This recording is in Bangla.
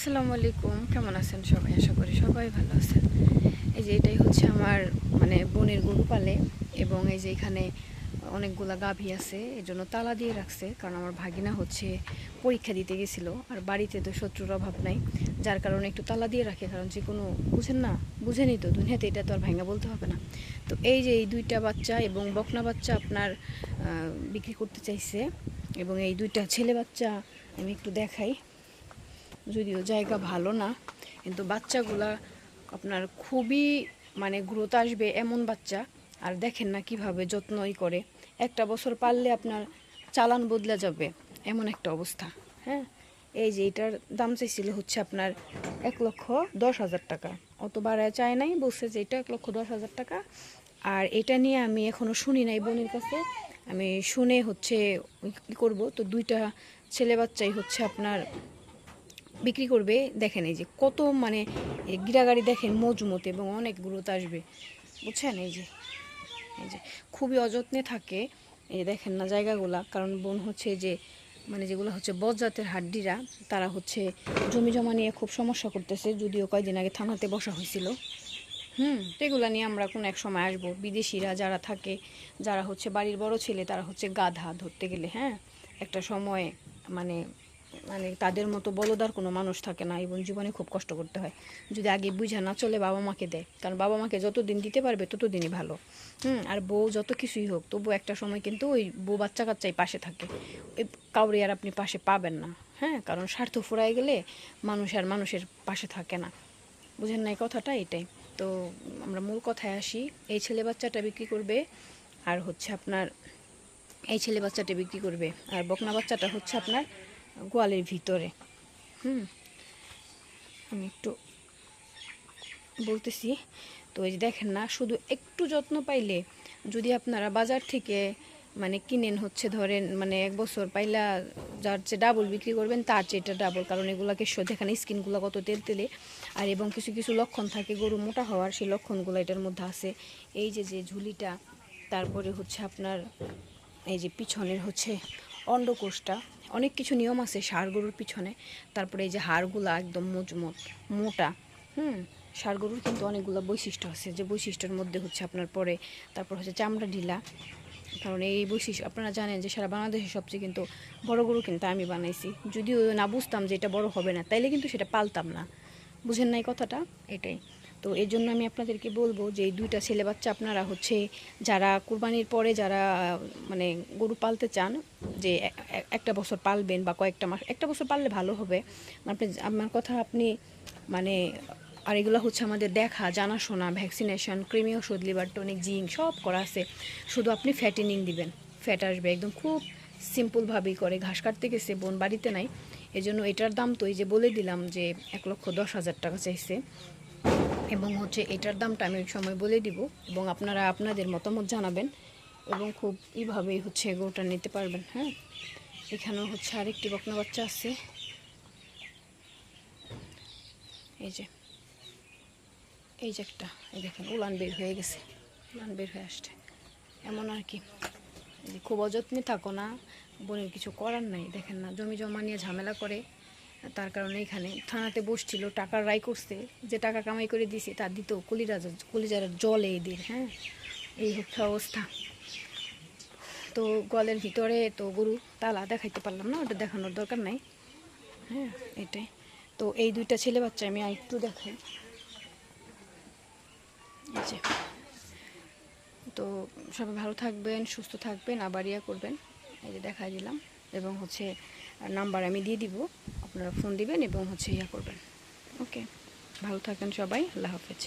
আসসালামু আলাইকুম, কেমন আছেন সবাই? আশা করি সবাই ভালো আছেন। এই যে এটাই হচ্ছে আমার মানে বোনের গরু পালে এবং এই যে এখানে অনেকগুলা গাভী আছে এই জন্য তালা দিয়ে রাখছে, কারণ আমার ভাগিনা হচ্ছে পরীক্ষা দিতে গেছিল, আর বাড়িতে তো শত্রুর অভাব নাই, যার কারণে একটু তালা দিয়ে রাখে, কারণ যে কোনো বুঝেন না, বুঝেনি তো, দুনিয়াতে এটা তো আর ভাঙা বলতে হবে না। তো এই যে এই দুইটা বাচ্চা এবং বকনা বাচ্চা আপনার বিক্রি করতে চাইছে, এবং এই দুইটা ছেলে বাচ্চা আমি একটু দেখাই। যদিও জায়গা ভালো না, কিন্তু বাচ্চাগুলা আপনার খুবই মানে গ্রোথ আসবে এমন বাচ্চা, আর দেখেন না কীভাবে যত্নই করে। একটা বছর পারলে আপনার চালান বদলে যাবে, এমন একটা অবস্থা হ্যাঁ? এই যে এটার দাম চাইছিল হচ্ছে আপনার এক লক্ষ দশ হাজার টাকা। অত বাড়ায় চায় নাই, বলছে যে এটা এক লক্ষ দশ হাজার টাকা। আর এটা নিয়ে আমি এখনও শুনি নাই বোনের কাছে। আমি শুনে হচ্ছে, কি করব? তো দুইটা ছেলে বাচ্চাই হচ্ছে আপনার বিক্রি করবে, দেখেন এই যে কত মানে গিরাগাড়ি দেখেন মজমুত এবং অনেক গ্রোথ আসবে। বুঝছেন? এই যে এই যে খুবই অযত্নে থাকে। এই দেখেন না জায়গাগুলা, কারণ বোন হচ্ছে যে মানে যেগুলো হচ্ছে বজ্জাতের হাড্ডিরা, তারা হচ্ছে জমি জমা নিয়ে খুব সমস্যা করতেছে। যদিও কয়েকদিন আগে থানাতে বসা হয়েছিল। হুম এগুলো নিয়ে আমরা কোনো এক সময় আসব। বিদেশিরা যারা থাকে, যারা হচ্ছে বাড়ির বড় ছেলে, তারা হচ্ছে গাধা ধরতে গেলে হ্যাঁ? একটা সময় মানে মানে তাদের মতো বলদার কোনো মানুষ থাকে না এবং জীবনে খুব কষ্ট করতে হয়। যদি আগে বুঝা না চলে বাবা মাকে দেয়, কারণ বাবা মাকে যতদিন দিতে পারবে ততদিনই ভালো। হুম, আর বউ যত কিছুই হোক, তবু একটা সময় কিন্তু ওই বউ বাচ্চা কাচ্চাই পাশে থাকে। ওই কাউরে আর আপনি পাশে পাবেন না হ্যাঁ? কারণ স্বার্থ ফুরায় গেলে মানুষ আর মানুষের পাশে থাকে না। বুঝেন না এই কথাটা এটাই। তো আমরা মূল কথায় আসি, এই ছেলে বাচ্চাটা বিক্রি করবে, আর হচ্ছে আপনার, এই ছেলে বাচ্চাটা বিক্রি করবে। আর বকনা বাচ্চাটা হচ্ছে আপনার গোয়ালের ভিতরে। হুম। আমি একটু বলতেছি, তো এই দেখেন না, শুধু একটু যত্ন পাইলে যদি আপনারা বাজার থেকে মানে কিনেন হচ্ছে ধরেন মানে এক বছর পাইলা যার যে ডাবল বিক্রি করবেন, তার চেয়ে ডাবল, কারণ এগুলাকে দেখেন স্কিনগুলো কত তেল তেলে, আর এবং কিছু কিছু লক্ষণ থাকে, গরু মোটা হওয়ার সেই লক্ষণগুলো এটার মধ্যে আছে। এই যে যে ঝুলিটা, তারপরে হচ্ছে আপনার, এই যে পিছনের হচ্ছে অন্ডকোষটা অনেক কিছু নিয়ম আছে ষাঁড় গরুর পিছনে। তারপরে এই যে হাড়গুলা একদম মজমুত মোটা হুম? ষাঁড় গরুর কিন্তু অনেকগুলো বৈশিষ্ট্য আছে। যে বৈশিষ্ট্যের মধ্যে হচ্ছে আপনার পরে, তারপর হচ্ছে চামড়া ঢিলা। কারণ এই বৈশিষ্ট্য, আপনারা জানেন যে সারা বাংলাদেশে সবচেয়ে কিন্তু বড় গরু কিন্তু আমি বানাইছি। যদিও না বুঝতাম যে এটা বড় হবে না, তাইলে কিন্তু সেটা পালতাম না। বুঝেন নাই কথাটা? এটাই। তো এর জন্য আমি আপনাদেরকে বলব যে এই দুইটা ছেলে বাচ্চা আপনারা হচ্ছে যারা কুরবানির পরে যারা মানে গরু পালতে চান, যে একটা বছর পালবেন বা কয়েকটা মাস, একটা বছর পাললে ভালো হবে। আপনি আমার কথা আপনি মানে আর এগুলো হচ্ছে আমাদের দেখা, জানাশোনা ভ্যাকসিনেশন কৃমি ওষুধ লিভার টনিক জিঙ্ক সব করা আছে। শুধু আপনি ফ্যাটেনিং দিবেন। ফ্যাট আসবে একদম খুব সিম্পলভাবেই করে, ঘাস কাটতে গেছে, বোন বাড়িতে নাই। এজন্য এটার দাম তো এই যে বলে দিলাম যে এক লক্ষ দশ হাজার টাকা চাইছে। এবং হচ্ছে এটার দামটা আমি সময় বলে দিব এবং আপনারা আপনাদের মতামত জানাবেন এবং খুব এইভাবেই হচ্ছে গরুটা নিতে পারবেন হ্যাঁ? এখানেও হচ্ছে আরেকটি বকনা বাচ্চা আছে। এই যে এই যে একটা, এই দেখেন, উলান বের হয়ে গেছে, উলান বের হয়ে আসছে। এমন আর কি খুব অযত্নে থাকো না, বোনের কিছু করার নাই, দেখেন না, জমি জমা নিয়ে ঝামেলা করে। তার কারণে এখানে থানাতে বসছিল টাকার রায় করছে, যে টাকা কামাই করে দিছে, তার দিত কলিরা কলিজার জলে এদের হ্যাঁ? এই হচ্ছে অবস্থা। তো গলের ভিতরে তো গরু তালা দেখাইতে পারলাম না, ওটা দেখানোর দরকার নাই হ্যাঁ? এটাই। তো এই দুইটা ছেলে বাচ্চা আমি আর একটু দেখাই তো সবাই ভালো থাকবেন, সুস্থ থাকবেন, আবার ইয়া করবেন। এই যে দেখাই দিলাম, এবং হচ্ছে নাম্বার আমি দিয়ে দিব। আপনারা ফোন দিবেন এবং হচ্ছে ইয়া করবেন। ওকে ভালো থাকেন সবাই আল্লাহ হাফেজ।